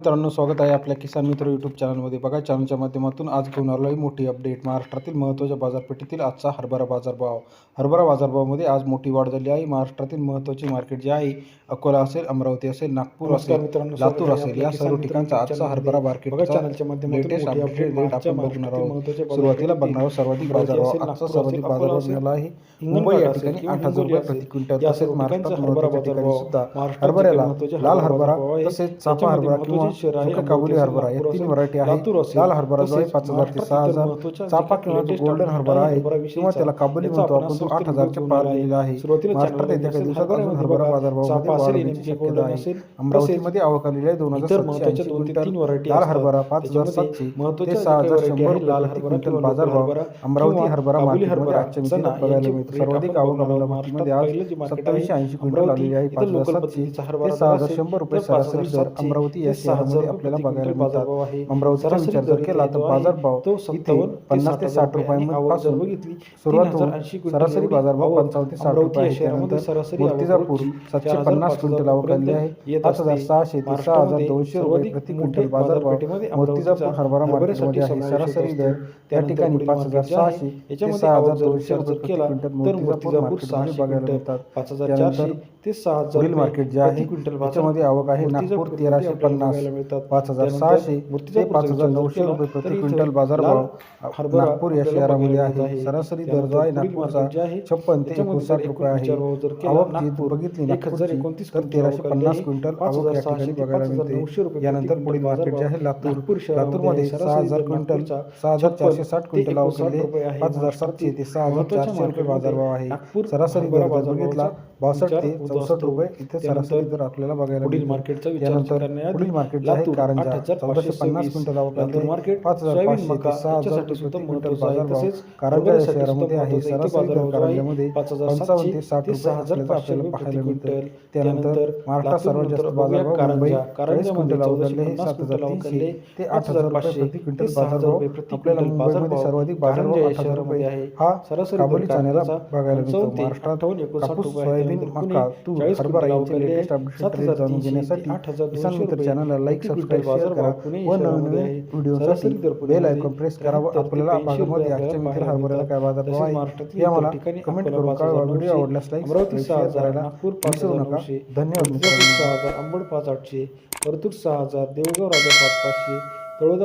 मित्रांनो स्वागत आहे आपल्या किसान मित्र यूट्यूब चॅनलमध्ये बघा चॅनलच्या माध्यमातून आज घेऊन आलो आहे मोठी अपडेट महाराष्ट्रातील महत्त्वाच्या बाजारपेठेतील आजचा हरभरा बाजारभाव. हरभरा बाजारभावामध्ये आज मोठी वाढ झाली आहे. महाराष्ट्रातील महत्त्वाची मार्केट जे आहे अकोला असेल अमरावती असेल नागपूर असेल लातूर असेल या सर्व ठिकाणचा आजचा हरभरा बघा मार्केटचा चॅनलच्या माध्यमातून लेटेस्ट अपडेट आपण बघणार आहोत. सुरुवातीला बघणार आहोत सर्वाधिक बाजारभाव आजचा सर्वाधिक बाजारभाव मिळाला आहे. मुंबई या ठिकाणी आठ हजार रुपये प्रति क्विंटल तसेच महाराष्ट्रात हरभऱ्याला लाल हरभरा तसेच चाफा हरभरा किंवा आहे, काबुली हरभरा असेल, तीन व्हरायटी आहे. लाल हरभरा जो आहे पाच हजार ते सहा हजार. जे किंवा गोल्डन हरभरा आहे किंवा त्याला काबुली म्हणतो आपण तो आठ हजारच्या पार गेलेला आहे. महाराष्ट्रात येत्या काही दिवसात हरभरा मध्ये हरभरा बाजारभावामध्ये वाढ होण्याची शक्यता आहे. अमरावतीमध्ये आवक आलेली आहे दोन हजार सातशे क्विंटल लाल. हरभरा पाच हजार सातशे ते सहा हजार शंभर आहे, लाल क्विंटल किंवा बाजारभाव अमरावती हरभरा मार्केटमध्ये हरभरा, आजच्या बघायला मिळते. सर्वाधिक आवक पहिलं आज सत्तावीसशे आहे, ऐंशी क्विंटल आलेली आहे पाच हजार सातशे ते सहा हजार शंभर रुपये सरासरी दर अमरावती सहा हजार आपल्याला बघायला मिळतात. अमरावतीचा विचार जर केला तर बाजारभाव तो इथे 57 ते पन्नास ते 60 साठ रुपयांपासून बघितली, सुरुवात 3080 होऊन क्विंटल सरासरी एवढी बाजारभाव पंचावन्न ते साठ रुपये त्यानंतर सरासरी मूर्तिजापूर सातशे 4000 पन्नास क्विंटल आहे पाच हजार. सहाशे ते सहा हजार दोनशे रुपये प्रति क्विंटल बाजारभाव मूर्तिजापूर हरभरा मार्केटमध्ये आहे सरासरी दर. त्या ठिकाणी पाच हजार सहाशे ते सहा हजार दोनशे रुपये प्रति केला क्विंटल मूर्तिजापूर बघायला मिळतात पाच हजार चारशे ते सहा हजार मार्केट जे आहे त्याच्यामध्ये आवक आहे नागपूर तेराशे पन्नास बघायला मिळतात. पाच हजार त्यानंतर सहाशे ते मूर्तिजापूरचा पाच हजार विचार नऊशे केला रुपये तर प्रति इथं क्विंटल लाल बाजारभाव हरभरा नागपूर या आपल्याला शहरामध्ये बघायला आहे सरासरी दर त्यानंतर जो आहे नागपूरचा छप्पन ते एकोणसाठ रुपये आहे आवक जी बघितली तर क्विंटल तेराशे पन्नास आवक या ठिकाणी बघायला मिळते यानंतर पुढील मार्केट जे आहे. लातूर लातूरमध्ये सहा हजार दर क्विंटल नागपूरचा सहा हजार चारशे साठ क्विंटल आवक 59 केले रुपये आहे. पाच हजार सातशे ते सहा हजार चारशे रुपये बाजारभाव आहे सरासरी दर बघितला बासष्ट ते चौसष्ट. रुपये इथे सरासरी दर आपल्याला बघायला पुढील. मार्केटचा करण्याआधी पुढील मार्केट जे आहे कारंजा 8500 चौदाशे पन्नास क्विंटल मार्केट पाच हजार पाचशे ते सहा हजार रुपये क्विंटल तसेच कारंजा या शहरामध्ये आहे. सरासरी दर कारंजामध्ये पंचावन्न ते साठ रुपये आपल्याला पाहायला मिळतं. त्यानंतर महाराष्ट्रात सर्वात जास्त बाजारभाव मुंबई. चाळीस क्विंटल झाले चौदाशे सात हजार तीनशे ते आठ हजार रुपये प्रति क्विंटल प्रति आपल्याला मुंबईमध्ये. सर्वाधिक या आठ हजार रुपये आहे. हा सरासरी काबुली चाण्याला बघायला मिळतो महाराष्ट्रात कापूस. सोयाबीन मका तूर हरभरा यांचे. लेटेस्ट अपडेट जाणून घेण्यासाठी आठ हजार किसान मित्र चॅनलला लाईक सबस्क्राईब शेअर करा. व नवीन. व्हिडिओसाठी दर बेल आयकॉन प्रेस करावं त्र्याहत्तर ते आपल्याला भागामध्ये आजच्या मित्र हरभऱ्याला काय पाहायला बाजारभाव आहे आम्हाला ठिकाणी कमेंट करून कळवा. व्हिडिओ आवडल्यास लाईक अमरावती सहा शेअर हजार करायला नागपूर पाच विसरू हजार नका. नऊशे धन्यवाद सहा हजार अंबड पाच आठशे परतूर सहा हजार देवगाव राजा पाच पाचशे तळोदा